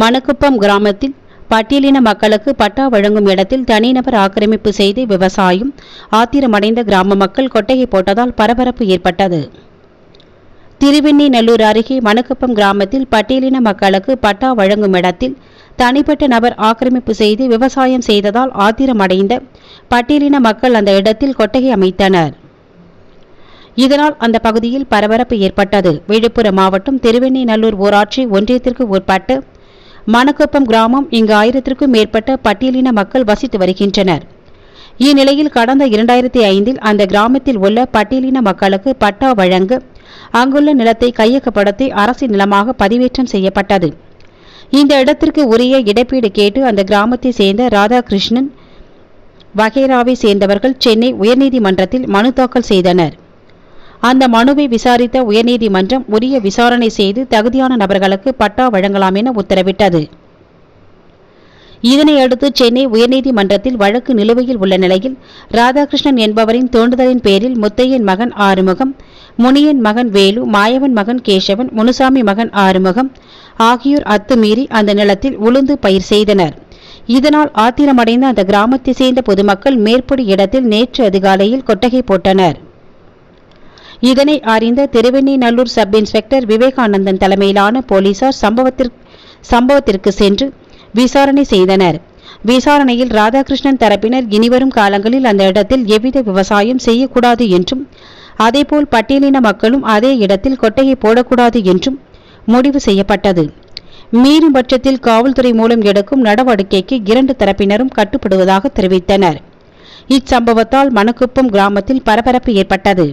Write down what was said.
மணக்குப்பம் கிராமத்தில் பட்டியலின மக்களுக்கு பட்டா வழங்கும் இடத்தில் தனிநபர் ஆக்கிரமிப்பு செய்து விவசாயம் ஆத்திரமடைந்த கிராம மக்கள் கொட்டையை போட்டதால் பரபரப்பு ஏற்பட்டது. திருவெண்ணிநல்லூர் அருகே மணக்குப்பம் கிராமத்தில் பட்டியலின மக்களுக்கு பட்டா வழங்கும் இடத்தில் தனிப்பட்ட நபர் ஆக்கிரமிப்பு செய்து விவசாயம் செய்ததால் ஆத்திரமடைந்த பட்டியலின மக்கள் அந்த இடத்தில் கொட்டகை அமைத்தனர். இதனால் அந்த பகுதியில் பரபரப்பு ஏற்பட்டது. விழுப்புரம் மாவட்டம் திருவெண்ணிநல்லூர் ஊராட்சி ஒன்றியத்திற்கு உட்பட்டு மணக்குப்பம் கிராமம் இங்கு ஆயிரத்திற்கும் மேற்பட்ட பட்டியலின மக்கள் வசித்து வருகின்றனர். இந்நிலையில் கடந்த இரண்டாயிரத்தி ஐந்தில் அந்த கிராமத்தில் உள்ள பட்டியலின மக்களுக்கு பட்டா வழங்க அங்குள்ள நிலத்தை கையகப்படுத்தி அரசு நிலமாக பதிவேற்றம் செய்யப்பட்டது. இந்த இடத்திற்கு உரிய இழப்பீடு கேட்டு அந்த கிராமத்தை சேர்ந்த ராதாகிருஷ்ணன் வகேராவை சேர்ந்தவர்கள் சென்னை உயர்நீதிமன்றத்தில் மனு தாக்கல் செய்தனர். அந்த மனுவை விசாரித்த உயர்நீதிமன்றம் உரிய விசாரணை செய்து தகுதியான நபர்களுக்கு பட்டா வழங்கலாம் என உத்தரவிட்டது. இதனையடுத்து சென்னை உயர்நீதிமன்றத்தில் வழக்கு நிலுவையில் உள்ள நிலையில் ராதாகிருஷ்ணன் என்பவரின் தோண்டுதலின் பேரில் முத்தையன் மகன் ஆறுமுகம் முனியன் மகன் வேலு மாயவன் மகன் கேசவன் முனுசாமி மகன் ஆறுமுகம் ஆகியோர் அத்துமீறி அந்த நிலத்தில் உளுந்து பயிர் செய்தனர். இதனால் ஆத்திரமடைந்த அந்த கிராமத்தை சேர்ந்த பொதுமக்கள் மேற்படி இடத்தில் நேற்று அதிகாலையில் கொட்டகை போட்டனர். இதனை அறிந்த திருவெண்ணிநல்லூர் சப் இன்ஸ்பெக்டர் விவேகானந்தன் தலைமையிலான போலீசார் சம்பவத்திற்கு சம்பவத்திற்கு சென்று விசாரணை செய்தனர். விசாரணையில் ராதாகிருஷ்ணன் தரப்பினர் இனிவரும் காலங்களில் அந்த இடத்தில் எவ்வித விவசாயம் செய்யக்கூடாது என்றும் அதேபோல் பட்டியலின மக்களும் அதே இடத்தில் கொட்டையை போடக்கூடாது என்றும் முடிவு செய்யப்பட்டது. மீறும் பட்சத்தில் காவல்துறை மூலம் எடுக்கும் நடவடிக்கைக்கு இரண்டு தரப்பினரும் கட்டுப்படுவதாக தெரிவித்தனர். இச்சம்பவத்தால் மணக்குப்பம் கிராமத்தில் பரபரப்பு ஏற்பட்டது.